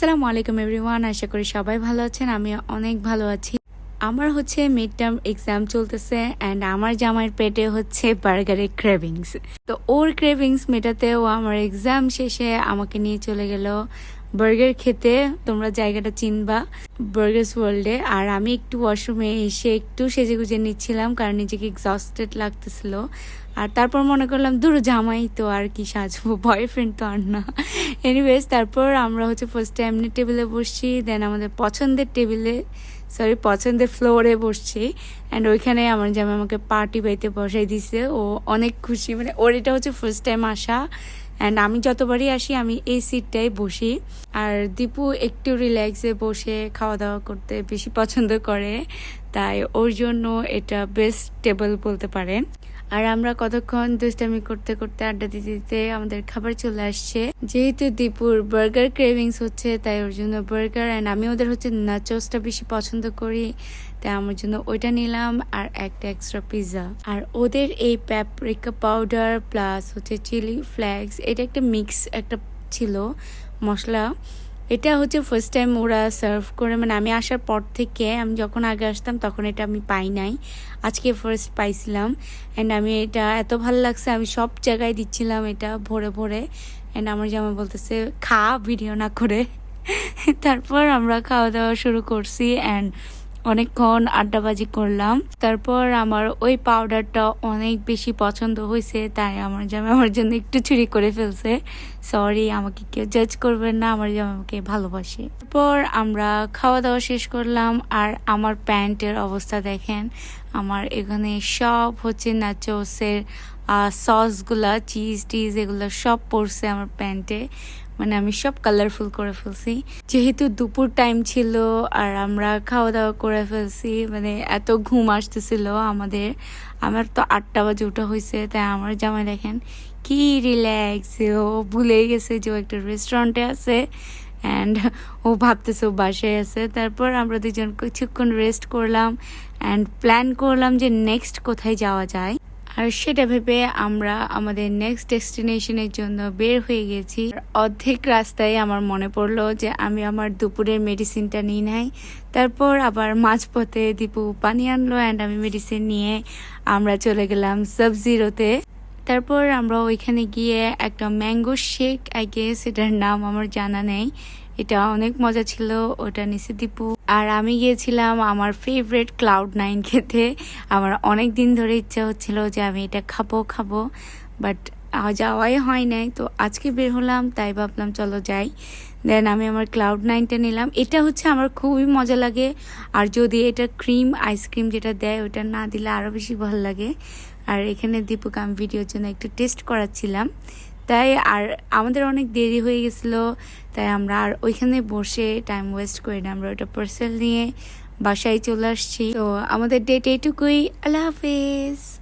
আসসালামু আলাইকুম এভরিওয়ান, আশা করি সবাই ভালো আছেন আমি অনেক ভালো আছি। আমার হচ্ছে মিড টার্ম এক্সাম চলতেছে অ্যান্ড আমার জামাইয়ের পেটে হচ্ছে বার্গারের ক্রেভিংস তো ওর ক্রেভিংস মেটাতেও আমার এক্সাম শেষে আমাকে নিয়ে চলে গেল। বার্গার খেতে তোমরা জায়গাটা চিনবা, বার্গার্স ওয়ার্ল্ডে। আর আমি একটু ওয়াশরুমে এসে একটু সেজে গুজে নিচ্ছিলাম কারণ নিজেকে এক্সস্টেড লাগতেছিল। আর তারপর মনে করলাম দূর জামাই তো আর কি সাজবো বয়ফ্রেন্ড তো আর না। এনিওয়েজ তারপর আমরা হচ্ছে ফার্স্ট এমনি টেবিলে বসছি দেন আমাদের পছন্দের টেবিলে সরি পছন্দের ফ্লোরে বসছি। অ্যান্ড ওইখানে আমার জামাই আমাকে পার্টি বাইতে বসাই দিছে। ও অনেক খুশি মানে ওর এটা হচ্ছে ফার্স্ট টাইম আসা। অ্যান্ড আমি যতবারই আসি, আমি এই সিটটাই বসি। আর দীপু একটু রিল্যাক্সে বসে খাওয়া দাওয়া করতে বেশি পছন্দ করে। তাই ওর জন্য এটা বেস্ট টেবল বলতে পারেন। আর আমরা কতক্ষণ দুষ্টামি করতে করতে আড্ডা দিতে দিতে আমাদের খাবার চলে আসছে। যেহেতু দীপুর বার্গার ক্রেভিংস হচ্ছে, তাই ওর জন্য বার্গার অ্যান্ড আমি ওদের হচ্ছে নাচোসটা বেশি পছন্দ করি। তাই আমার জন্য ওইটা নিলাম আর একটা এক্সট্রা পিৎজা আর ওদের এই প্যাপরিকা পাউডার প্লাস হচ্ছে চিলি ফ্লেক্স এটা একটা মিক্স একটা ছিল মশলা। এটা হচ্ছে ফার্স্ট টাইম ওরা সার্ভ করে মানে আমি আসার পর থেকে আমি যখন আগে আসতাম তখন এটা আমি পাই নাই। আজকে ফার্স্ট পাইছিলাম অ্যান্ড আমি এটা এত ভালো লাগছে, আমি সব জায়গায় দিচ্ছিলাম এটা ভরে ভরে অ্যান্ড আমার জামা বলতেছে, খা ভিডিও না করে। তারপর আমরা খাওয়া দাওয়া শুরু করছি অ্যান্ড অনেকক্ষণ আড্ডাবাজি করলাম। তারপর আমার ওই পাউডারটা অনেক বেশি পছন্দ হয়েছে, তাই আমার জামা আমার জন্য একটু চুরি করে ফেলছে। সরি আমাকে কেউ জাজ করবেন না, আমার জামা আমাকে ভালোবাসে। তারপর আমরা খাওয়া দাওয়া শেষ করলাম, আর আমার প্যান্টের অবস্থা দেখেন। আমার এখানে সব হচ্ছে নাচোসের সসগুলা চিজ টিজ এগুলো সব পড়ছে আমার প্যান্টে মানে আমি সব কালারফুল করে ফেলছি। যেহেতু দুপুর টাইম ছিল আর আমরা খাওয়া দাওয়া করে ফেলছি মানে এত ঘুম আসতেছিল আমাদের। আমার তো আটটা বাজে ওঠা হয়েছে তাই আমার জামাই দেখেন কি রিল্যাক্স ও ভুলে গেছে যে ও একটা রেস্টুরেন্টে আছে অ্যান্ড ও ভাবতেছে ও বাসায় আছে। তারপর আমরা দুজন কিছুক্ষণ রেস্ট করলাম অ্যান্ড প্ল্যান করলাম যে নেক্সট কোথায় যাওয়া যায়। আর সেটা ভেবে আমরা আমাদের নেক্সট ডেস্টিনেশনের জন্য বের হয়ে গেছি। অর্ধেক রাস্তায় আমার মনে পড়ল যে আমি আমার দুপুরের মেডিসিনটা নিয়ে নাই। তারপর আবার মাঝপথে দীপু পানি আনলো অ্যান্ড আমি মেডিসিন নিয়ে আমরা চলে গেলাম সাবজিরোতে তারপর আমরা ওইখানে গিয়ে একটা ম্যাঙ্গো শেক আই গেস এটার নাম আমার জানা নেই। এটা অনেক মজা ছিল, ওটা নিচে দীপু আর আমি গিয়েছিলাম আমার ফেভারেট ক্লাউড নাইন খেতে। আমার অনেক দিন ধরে ইচ্ছা হচ্ছিল যে আমি এটা খাব খাব বাট যাওয়াই হয় নাই। তো আজকে বের হলাম, তাই ভাবলাম চলো যাই। দেন আমি আমার ক্লাউড নাইনটা নিলাম। এটা হচ্ছে আমার খুবই মজা লাগে। আর যদি এটা ক্রিম আইসক্রিম যেটা দেয়, ওটা না দিলে আরও বেশি ভালো লাগে। আর এখানে দীপক, আমি ভিডিওর জন্য একটু টেস্ট করাচ্ছিলাম। তাই আর আমাদের অনেক দেরি হয়ে গেছিল, তাই আমরা আর ওইখানে বসে টাইম ওয়েস্ট করি না। আমরা ওটা পার্সেল নিয়ে বাসায় চলে আসছি। তো আমাদের ডেট এইটুকুই। আল্লাহ হাফেজ।